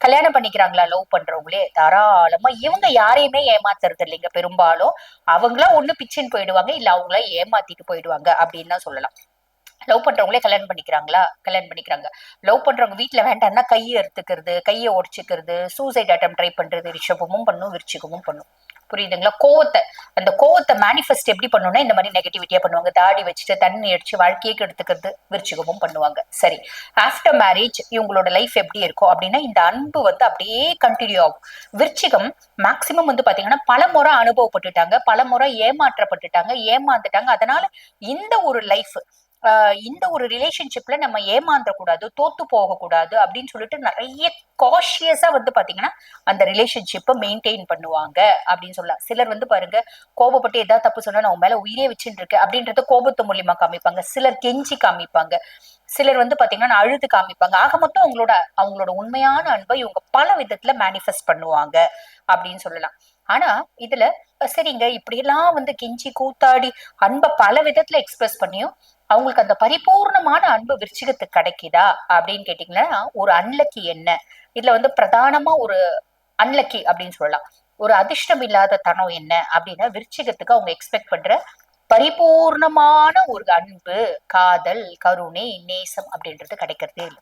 கல்யாணம் பண்ணிக்கிறாங்களா லவ் பண்றவங்களே? தாராளமா இவங்க யாரையுமே ஏமாத்துறது இல்லைங்க. பெரும்பாலும் அவங்களா ஒண்ணு பிச்சின்னு போயிடுவாங்க இல்ல அவங்கள ஏமாத்திட்டு போயிடுவாங்க அப்படின்னு தான் சொல்லலாம். லவ் பண்றவங்களே கல்யாணம் பண்ணிக்கிறாங்களா? கல்யாணம் பண்ணிக்கிறாங்க. லவ் பண்றவங்க வீட்டுல வேண்டாம்னா கையை எடுத்துக்கிறது கையை உடைச்சிக்கிறது சூசைட் அட்டம் ட்ரை பண்றது ரிஷபமும் பண்ணும் விருச்சிகமும் பண்ணும். புரியுதுங்களா? கோவத்தை அந்த கோவத்தை மேனிஃபெஸ்ட் எப்படி பண்ணணும்னா இந்த மாதிரி நெகட்டிவிட்டியா பண்ணுவாங்க. தாடி வச்சுட்டு தண்ணி அடிச்சு வாழ்க்கையை கெடுத்துக்கிறது விருச்சிகமும் பண்ணுவாங்க. சரி. ஆஃப்டர் மேரேஜ் இவங்களோட லைஃப் எப்படி இருக்கும் அப்படின்னா இந்த அன்பு வந்து அப்படியே கண்டினியூ ஆகும். விருச்சிகம் மேக்சிமம் வந்து பாத்தீங்கன்னா பல முறை அனுபவப்பட்டுட்டாங்க பல முறை ஏமாற்றப்பட்டுட்டாங்க ஏமாந்துட்டாங்க. அதனால இந்த ஒரு லைஃப் இந்த ஒரு ரிலேஷன்ஷிப்ல நம்ம ஏமாந்த கூடாது தோத்து போக கூடாது அப்படின்னு சொல்லிட்டு நிறைய காஷியஸா வந்து பாத்தீங்கன்னா அந்த ரிலேஷன்ஷிப்பை மெயின்டைன் பண்ணுவாங்க அப்படின்னு சொல்லலாம். சிலர் வந்து பாருங்க கோபப்பட்டு ஏதாவது தப்பு சொன்னா நான் உன் மேல உயிரே வச்சுட்டு இருக்கு அப்படின்றத கோபத்து மூலியமா காமிப்பாங்க. சிலர் கெஞ்சி காமிப்பாங்க. சிலர் வந்து பாத்தீங்கன்னா அழுது காமிப்பாங்க. ஆக மொத்தம் அவங்களோட அவங்களோட உண்மையான அன்பை இவங்க பல விதத்துல மேனிஃபெஸ்ட் பண்ணுவாங்க அப்படின்னு சொல்லலாம். ஆனா இதுல சரிங்க இப்படியெல்லாம் வந்து கெஞ்சி கூத்தாடி அன்பை பல விதத்துல எக்ஸ்பிரஸ் பண்ணியும் அவங்களுக்கு அந்த பரிபூர்ணமான அன்பு விருச்சிகத்துக்கு கிடைக்குதா அப்படின்னு கேட்டீங்கன்னா ஒரு அன்லக்கி என்ன? இதுல வந்து பிரதானமா ஒரு அன்லக்கி அப்படின்னு சொல்லலாம். ஒரு அதிர்ஷ்டம் இல்லாத தனம் என்ன அப்படின்னா விருச்சிகத்துக்கு அவங்க எக்ஸ்பெக்ட் பண்ற பரிபூர்ணமான ஒரு அன்பு காதல் கருணை நேசம் அப்படின்றது கிடைக்கிறதே இல்லை.